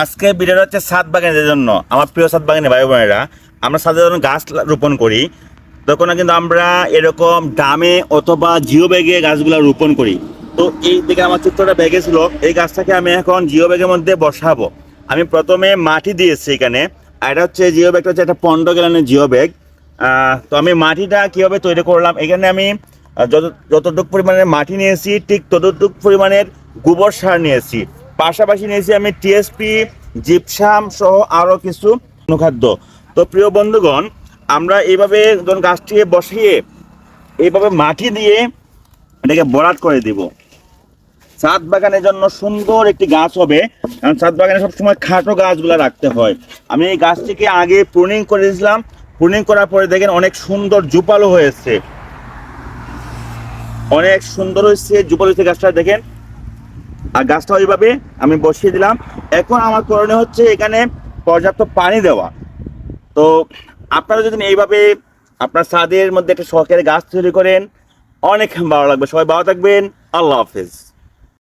আজকে ভিডিওটা হচ্ছে সাত বাগানের জন্য, আমার প্রিয় সাত বাগানের ভাই বোনেরা। আমরা যখন গাছ রোপণ করি। তখন কিন্তু আমরা এরকম ডামে অথবা জিও ব্যাগে গাছগুলো রোপণ করি। তো এই দিকে আমার চিত্রটা ব্যাগে ছিল, এই গাছটাকে আমি এখন জিও ব্যাগের মধ্যে বসাবো। আমি প্রথমে মাটি দিয়েছি এখানে, আর এটা হচ্ছে জিও ব্যাগটা হচ্ছে একটা পনেরো গ্যালনের জিও ব্যাগ। তো আমি মাটিটা কীভাবে তৈরি করলাম, এখানে আমি যত যতটুকু পরিমাণের মাটি নিয়েছি, ঠিক ততটুকু পরিমাণের গোবর সার নিয়েছি। পাশাপাশি নিয়েছি আমি টিএসপি জিপসাম সহ আরও কিছু অনুখাদ্য। তো প্রিয় বন্ধুগণ, আমরা এইভাবে যখন গাছটিকে বসিয়ে এইভাবে মাটি দিয়ে এটাকে বরাট করে দিব। ছাদ বাগানের জন্য সুন্দর একটি গাছ হবে, কারণ ছাদ বাগানে সবসময় খাটো গাছগুলো রাখতে হয়। আমি এই গাছটিকে আগে প্রুনিং করে দিয়েছিলাম। প্রুনিং করার পরে দেখেন অনেক সুন্দর জুপালো হয়েছে। অনেক সুন্দর হয়েছে জুপালো হয়েছে গাছটা, দেখেন। আর গাছটা ওইভাবে আমি বসিয়ে দিলাম। এখন আমার করণীয় হচ্ছে এখানে পর্যাপ্ত পানি দেওয়া। তো আপনারা যদি এইভাবে আপনার ছাদের মধ্যে একটা শখের গাছ তৈরি করেন, অনেক ভালো লাগবে। সবাই ভালো থাকবেন। আল্লাহ হাফেজ।